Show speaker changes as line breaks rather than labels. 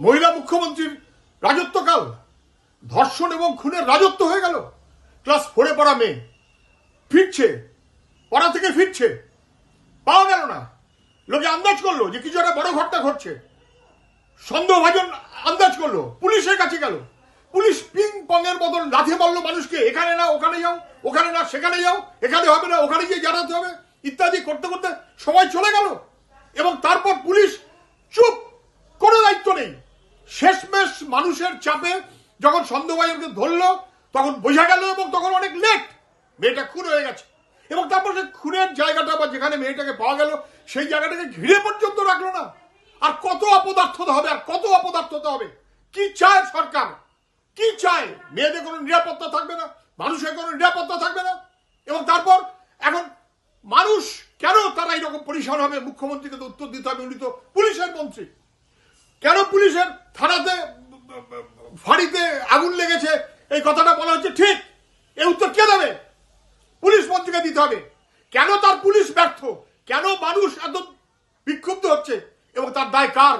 মহিলা মুখ্যমন্ত্রীর রাজত্বকাল। ধর্ষণ এবং খুনের রাজত্ব হয়ে গেল। ক্লাস ফোরে পড়া মেয়ে। ফিরছে। পড়া থেকে ফিরছে। পাওয়া গেল না। লোকে আন্দাজ করল যে কিছু একটা বড় ঘটনা ঘটছে। সন্দেহভাজন আন্দাজ করল। পুলিশের কাছে গেল। পুলিশ পিং পং এর বদল লাথি মারলো মানুষকে। এখানে না, ওখানে যাও। ওখানে না, সেখানে যাও। এখানে হবে না, ওখানে গিয়ে জানাতে হবে। ইত্যাদি করতে করতে সময় চলে গেল। এবং তারপর পুলিশ চুপ কোনো দায়িত্ব নেই শেষমেশ মানুষের চাপে যখন সন্দেহভাজনকে ধরলো, তখন বোঝা গেল এবং তখন অনেক লেট মেয়েটা খুন হয়ে গেছে। এবং তারপর সে খুনের জায়গাটা বা যেখানে মেয়েটাকে পাওয়া গেল, সেই জায়গাটাকে ঘিরে পর্যন্ত রাখল না। আর কত অপদার্থতা হবে, আর কত অপদার্থতা হবে? কি চায় সরকার? কি চায়? মেয়েদের কোনো নিরাপত্তা থাকবে না, মানুষের কোনো নিরাপত্তা থাকবে না। এবং তারপর এখন মানুষ কেন তারা এরকম পরিষ্কার হবে? মুখ্যমন্ত্রীকে তো উত্তর দিতে হবে, উনি তো পুলিশের মন্ত্রী। কেন পুলিশের থানাতে, ফাঁড়িতে আগুন লেগেছে। এই কথাটা বলা হচ্ছে ঠিক। এ উত্তর কে দেবে? পুলিশ মন্ত্রীকে দিতে হবে। কেন তার পুলিশ ব্যর্থ? কেন মানুষ এত বিক্ষুব্ধ হচ্ছে? এবং তার দায় কার?